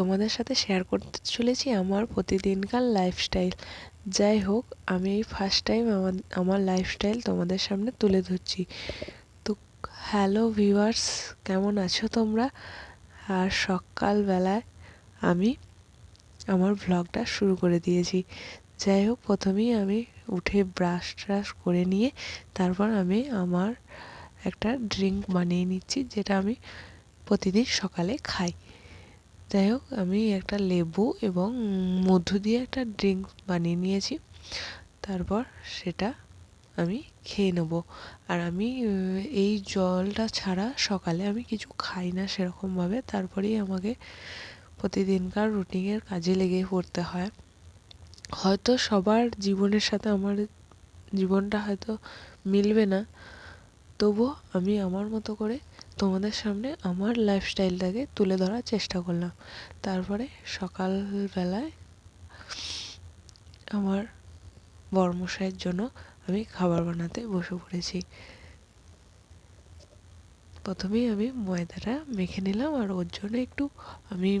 তোমাদের সাথে শেয়ার করতে চলেছি আমার প্রতিদিনকার লাইফস্টাইল যাই হোক, আমি এই ফার্স্ট টাইম আমার আমার লাইফস্টাইল তোমাদের সামনে তুলে ধরছি। তো হ্যালো ভিউয়ার্স কেমন আছো তোমরা? আর সকালবেলায় আমি আমার ভ্লগটা শুরু করে দিয়েছি। যাই হোক, প্রথমেই আমি উঠে ব্রাশ ট্রাশ করে নিয়ে তারপর আমি আমার একটা ড্রিঙ্ক বানিয়ে নিচ্ছি, যেটা আমি প্রতিদিন সকালে খাই। যাই হোক, আমি একটা লেবু এবং মধু দিয়ে একটা ড্রিঙ্ক বানিয়ে নিয়েছি। তারপর সেটা আমি খেয়ে নেব। আর আমি এই জলটা ছাড়া সকালে আমি কিছু খাই না সেরকমভাবে। তারপরেই আমাকে প্রতিদিনকার রুটিনের কাজে লেগে পড়তে হয়। হয়তো সবার জীবনের সাথে আমার জীবনটা হয়তো মিলবে না। তবুও আমি আমার মতো করে তোমাদের সামনে আমার লাইফস্টাইলটাকে তুলে ধরার চেষ্টা করলাম। তারপরে সকালবেলায় আমার বর্মশাইয়ের জন্য আমি খাবার বানাতে বসে পড়েছি। প্রথমেই আমি ময়দাটা মেখে নিলাম আর ওর জন্য একটু আমি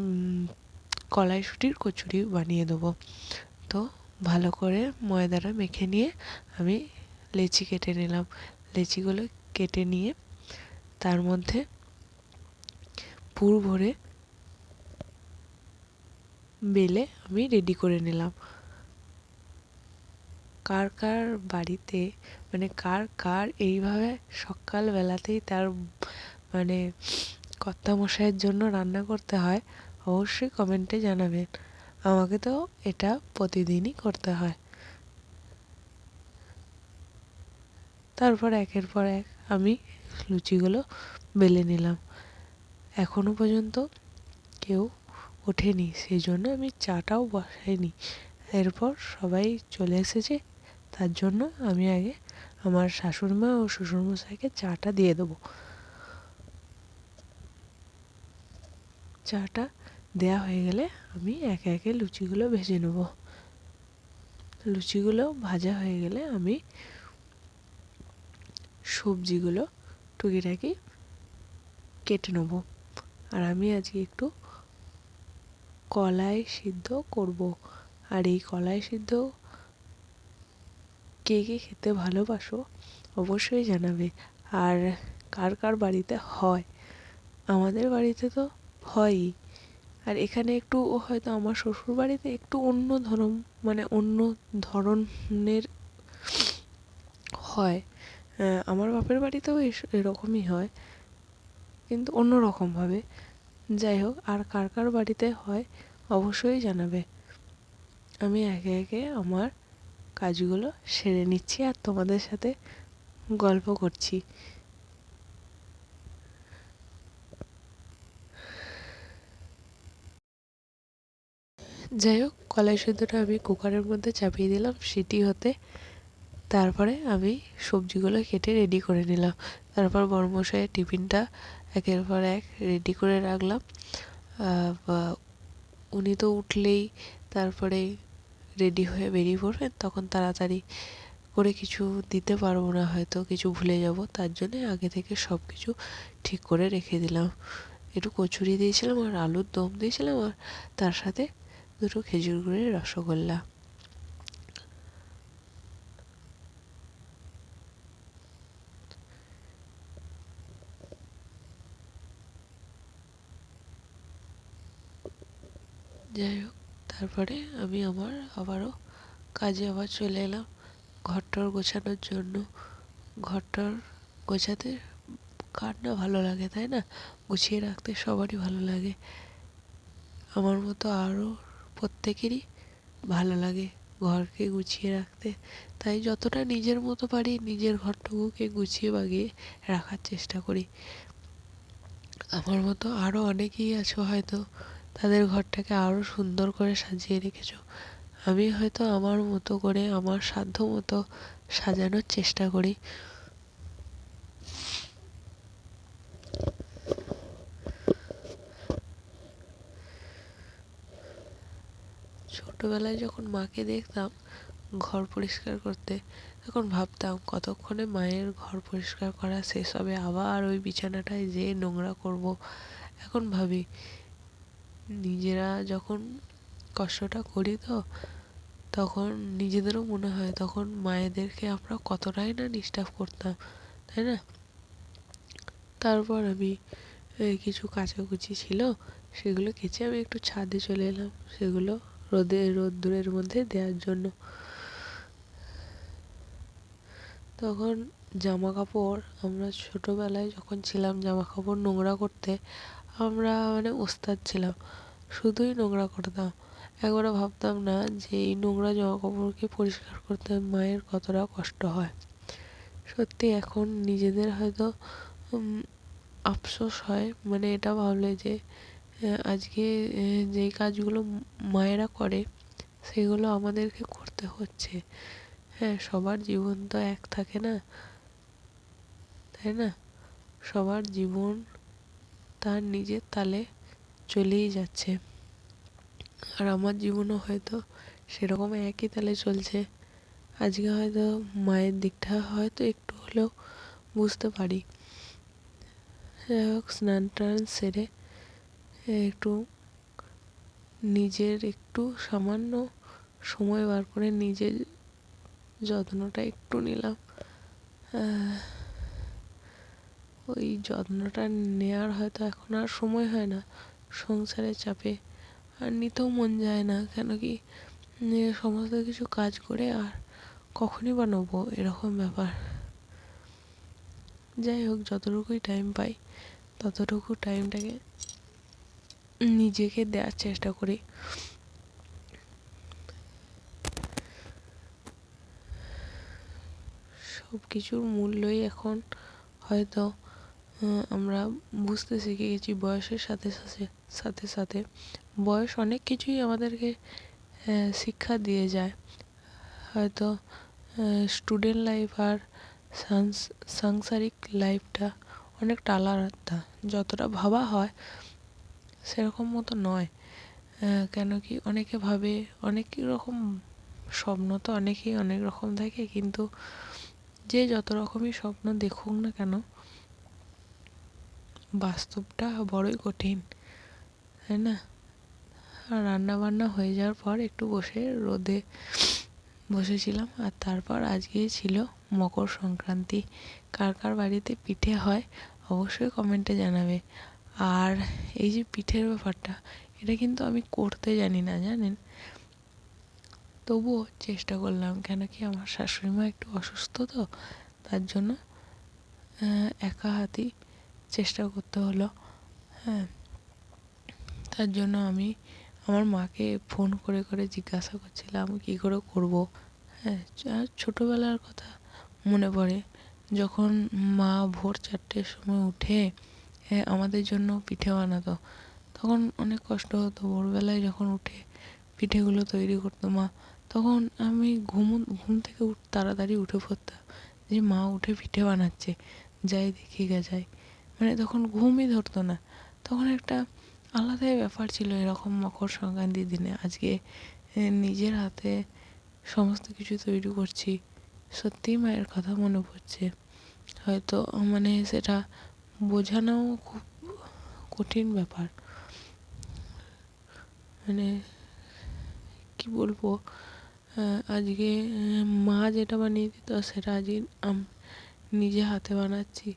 কলাইশুটির কচুরি বানিয়ে দেবো। তো ভালো করে ময়দাটা মেখে নিয়ে আমি লেচি কেটে নিলাম। লেচিগুলো কেটে নিয়ে তার মধ্যে পুর ভরে বেলে আমি রেডি করে নিলাম। কার কার বাড়িতে মানে কার কার এইভাবে সকালবেলাতেই তার মানে কর্তামশাইয়ের জন্য রান্না করতে হয়, অবশ্যই কমেন্টে জানাবেন। আমাকে তো এটা প্রতিদিনই করতে হয়। তারপর একের পর এক আমি লুচিগুলো বেলে নিলাম। এখনও পর্যন্ত কেউ ওঠেনি সেই জন্য আমি চাটাও বসাইনি। এরপর সবাই চলে এসেছে, তার জন্য আমি আগে আমার শাশুড়িমা ও শ্বশুরমশাইকে চাটা দিয়ে দেবো। চাটা দেয়া হয়ে গেলে আমি একে একে লুচিগুলো ভেজে নেব। লুচিগুলো ভাজা হয়ে গেলে আমি সবজিগুলো টুকিটাকি কেটে নেব। আর আমি আজকে একটু কলাই সিদ্ধ করব। আর এই কলাই সিদ্ধ কে কে খেতে ভালোবাসো অবশ্যই জানাবে। আর কার কার বাড়িতে হয়? আমাদের বাড়িতে তো হয়ই। আর এখানে একটু হয়তো আমার শ্বশুর বাড়িতে একটু অন্য ধরন মানে অন্য ধরনের হয়। আমার বাপের বাড়িতেও এরকমই হয়। কিন্তু অন্য রকমভাবে যাই হোক, আর কার কার বাড়িতে হয় অবশ্যই জানাবে। আমি একে একে আমার কাজগুলো সেরে নিচ্ছি আর তোমাদের সাথে গল্প করছি। যাই হোক, কলাই সিদ্ধটা আমি কুকারের মধ্যে চাপিয়ে দিলাম সিটি হতে। তারপরে আমি সবজিগুলো কেটে রেডি করে নিলাম। তারপর বড়মশাইয়ের টিফিনটা একের পর এক রেডি করে রাখলাম। উনি তো উঠলেই তারপরে রেডি হয়ে বেরিয়ে পড়বেন তখন তাড়াতাড়ি করে কিছু দিতে পারব না হয়তো, কিছু ভুলে যাব। তার জন্যে আগে থেকে সব কিছু ঠিক করে রেখে দিলাম। একটু কচুরি দিয়েছিলাম আর আলুর দম দিয়েছিলাম আর তার সাথে দুটো খেজুর গুড়ের রসগোল্লা। যাই হোক তারপরে আমি আমার আবারও কাজে আবার চলে এলাম ঘরটর গোছানোর জন্য। ঘরটর গোছাতে কার না ভালো লাগে, তাই না? গুছিয়ে রাখতে সবারই ভালো লাগে। আমার মতো আরও প্রত্যেকেরই ভালো লাগে ঘরকে গুছিয়ে রাখতে। তাই যতটা নিজের মতো পারি নিজের ঘরটুকুকে গুছিয়ে বাগিয়ে রাখার চেষ্টা করি। আমার মতো আরও অনেকেই আছো হয়তো তাদের ঘরটাকে আরও সুন্দর করে সাজিয়ে রেখেছ। আমি হয়তো আমার মতো করে, আমার সাধ্য মতো সাজানোর চেষ্টা করি। ছোটোবেলায় যখন মাকে দেখতাম ঘর পরিষ্কার করতে, তখন ভাবতাম কতক্ষণে মায়ের ঘর পরিষ্কার করা শেষ হবে, আবার ওই বিছানাটায় যেয়ে নোংরা করব। এখন ভাবি নিজেরা যখন কষ্টটা করি তো, তখন নিজেদেরও মনে হয়, তখন মায়েদেরকে আমরা কতটাই না ডিস্টার্ব করতাম, তাই না? তারপর আমি কিছু কাচাকুচি ছিল, সেগুলো কেচে আমি একটু ছাদে চলে এলাম, সেগুলো রোদে, রোদ্দুরের মধ্যে দেওয়ার জন্য। তখন জামা কাপড় আমরা ছোটোবেলায় যখন ছিলাম জামা কাপড় নোংরা করতে আমরা মানে ওস্তাদ ছিলাম। শুধুই নোংরা করতাম। একবারও ভাবতাম না যে এই নোংরা জামা কাপড়কে পরিষ্কার করতে মায়ের কতটা কষ্ট হয়। সত্যি এখন নিজেদের হয়তো আফসোস হয়। মানে এটা ভাবলে যে আজকে যেই কাজগুলো মায়েরা করে, সেগুলো আমাদেরকে করতে হচ্ছে। হ্যাঁ সবার জীবন তো এক থাকে না। তাই না? সবার জীবন তার নিজের তালে চলেই যাচ্ছে। আর আমার জীবনও হয়তো সেরকম একই তালে চলছে। আজকে হয়তো মায়ের দিকটা হয়তো একটু হলেও বুঝতে পারি। যাই হোক, স্নান টান সেরে একটু নিজের একটু সামান্য সময় বার করে নিজের যত্নটা একটু নিলাম। ওই যত্নটা নেওয়ার হয়তো এখন আর সময় হয় না সংসারের চাপে। আর নিতেও মন যায় না, কেন কি? সমস্ত কিছু কাজ করে আর কখনই বা নেব এরকম ব্যাপার। যাই হোক, যতটুকুই টাইম পাই, ততটুকু টাইমটাকে নিজেকে দেওয়ার চেষ্টা করি। সব কিছুর মূল্যই এখন হয়তো আমরা বুঝতে শিখে গেছি বয়সের সাথে সাথে সাথে সাথে। বয়স অনেক কিছুই আমাদেরকে শিক্ষা দিয়ে যায়। হয়তো স্টুডেন্ট লাইফ আর সাংসারিক লাইফটা অনেকটা আলাদা। যতটা ভাবা হয়, সেরকম মতো নয়। কেন কি অনেকে ভাবে, অনেক রকম স্বপ্ন তো অনেকেই অনেক রকম থাকে কিন্তু যে যত রকমই স্বপ্ন দেখুক না কেন বাস্তবটা বড়ই কঠিন, তাই না? আর রান্না বান্না হয়ে যাওয়ার পর একটু বসে রোদে বসেছিলাম আর তারপর আজকে ছিল মকর সংক্রান্তি। কার কার বাড়িতে পিঠে হয় অবশ্যই কমেন্টে জানাবে। আর এই যে পিঠের ব্যাপারটা, এটা কিন্তু আমি করতে জানি না, জানেন? তবুও চেষ্টা করলাম, কেন কি আমার শাশুড়ি মা একটু অসুস্থ তো, তার জন্য একা হাতেই চেষ্টা করতে হলো হ্যাঁ। তার জন্য আমি আমার মাকে ফোন করে করে জিজ্ঞাসা করছিলাম, কী করে করব? হ্যাঁ ছোটোবেলার কথা মনে পড়ে, যখন মা ভোর চারটের সময় উঠে আমাদের জন্য পিঠে বানাতো। তখন অনেক কষ্ট হতো, ভোরবেলায় যখন উঠে পিঠেগুলো তৈরি করতো মা, তখন আমি ঘুম ঘুম থেকে উঠ, তাড়াতাড়ি উঠে পড়তাম যে, মা, উঠে পিঠে বানাচ্ছে, যাই দেখি, গে যাই। মানে তখন ঘুমই ধরতো না। তখন একটা আলাদাই ব্যাপার ছিল এরকম মকর সংক্রান্তির দিনে। আজকে নিজের হাতে সমস্ত কিছু তৈরি করছি। সত্যিই মায়ের কথা মনে পড়ছে। হয়তো মানে সেটা বোঝানোও খুব কঠিন ব্যাপার। মানে কি বলব আজকে মা যেটা বানিয়ে দিত সেটা আজকে নিজে হাতে বানাচ্ছি।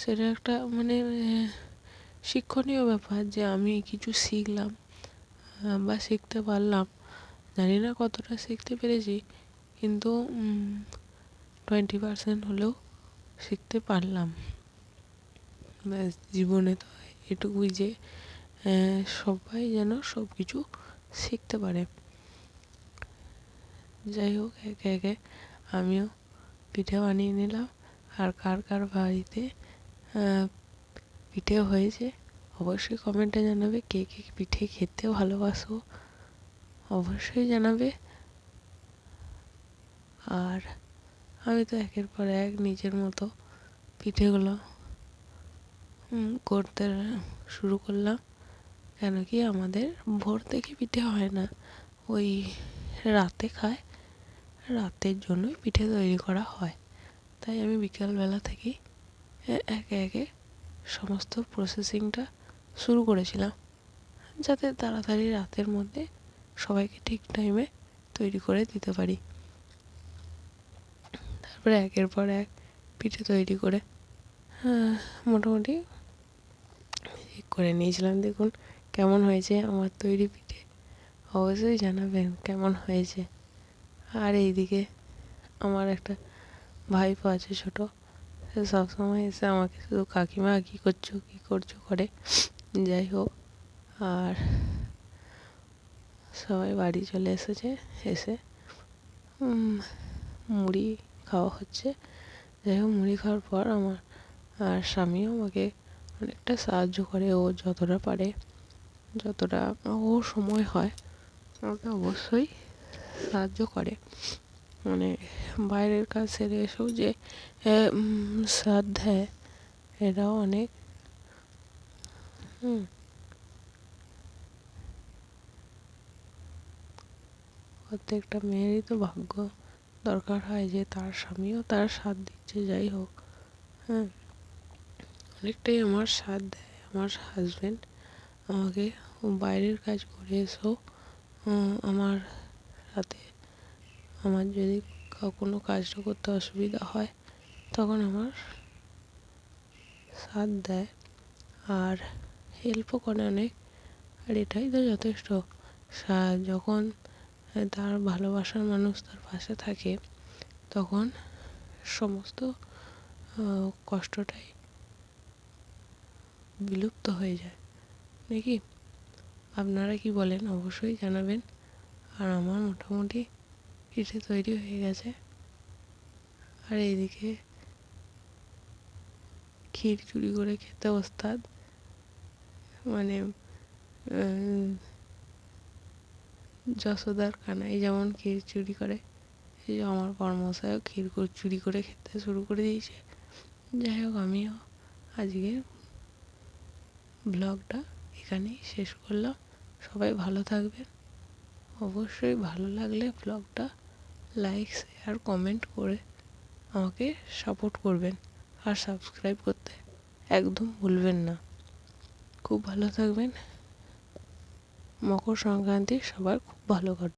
সেটা একটা মানে শিক্ষণীয় ব্যাপার যে আমি কিছু শিখলাম বা শিখতে পারলাম। জানি না কতটা শিখতে পেরেছি, কিন্তু টোয়েন্টি পারসেন্ট হলেও শিখতে পারলাম। ব্যাস, জীবনে তো এটুকুই যে সবাই যেন সব কিছু শিখতে পারে। যাই হোক, একে একে আমিও পিঠে বানিয়ে নিলাম। আর কার কার বাড়িতে পিঠে হয়েছে। অবশ্যই কমেন্টে জানাবে কে কে পিঠে খেতে ভালোবাসো। অবশ্যই জানাবে। আর আমি তো একের পর এক নিজের মতো পিঠেগুলো করতে শুরু করলাম। কেন কি আমাদের ভোর থেকে পিঠে হয় না, ওই রাতে খায়। রাতের জন্যই পিঠে তৈরি করা হয়। তাই আমি বিকালবেলা থেকেই একে একে সমস্ত প্রসেসিংটা শুরু করেছিলাম, যাতে তাড়াতাড়ি রাতের মধ্যে সবাইকে ঠিক টাইমে তৈরি করে দিতে পারি। তারপরে একের পর এক পিঠে তৈরি করে মোটামুটি ঠিক করে নিয়েছিলাম। দেখুন কেমন হয়েছে আমার তৈরি পিঠে। অবশ্যই জানাবেন কেমন হয়েছে। আর এইদিকে আমার একটা ভাইপো আছে ছোটো সে সবসময় এসে আমাকে শুধু কাকিমা কী করছ কী করছ করে। যাই হোক, আর সবাই বাড়ি চলে এসেছে, এসে মুড়ি খাওয়া হচ্ছে। যাই হোক, মুড়ি খাওয়ার পর আমার, আর স্বামীও আমাকে অনেকটা সাহায্য করে, ও যতটা পারে, যতটা ও সময় হয়, আমাকে অবশ্যই সাহায্য করে। মানে বাইরের কাজ সেরে এসেও যে সাথ দেয় এটাও অনেক প্রত্যেকটা মেয়েরই তো ভাগ্য দরকার হয় যে তার স্বামীও তার সাথ দিচ্ছে, যাই হোক হ্যাঁ অনেকটাই আমার সাথ দেয়, আমার হাজব্যান্ড আমাকে বাইরের কাজ করে এসেও আমার সাথে, আমার যদি কোনো কাজটা করতে অসুবিধা হয়, তখন আমার সাথ দেয় আর হেল্পও করে অনেক। আর এটাই তো যথেষ্ট। যখন তার ভালোবাসার মানুষ তার পাশে থাকে, তখন সমস্ত কষ্টটাই বিলুপ্ত হয়ে যায়। নাকি? আপনারা কি বলেন? অবশ্যই জানাবেন। আর আমার মোটামুটি পিঠে তৈরি হয়ে গেছে। আর এইদিকে ক্ষীর চুরি করে খেতে ওস্তাদ। মানে যশোদার কানাই যেমন ক্ষীর চুরি করে যে আমার কর্মশায়ও ক্ষীর চুরি করে খেতে শুরু করে দিয়েছে। যাই হোক, আমিও আজকে ব্লগটা এখানেই শেষ করলাম। সবাই ভালো থাকবেন। অবশ্যই ভালো লাগলে ব্লগটা লাইক শেয়ার কমেন্ট করে আমাকে সাপোর্ট করবেন আর সাবস্ক্রাইব করতে একদম ভুলবেন না। খুব ভালো থাকবেন। মকর সংক্রান্তি সবার খুব ভালো কাটুক।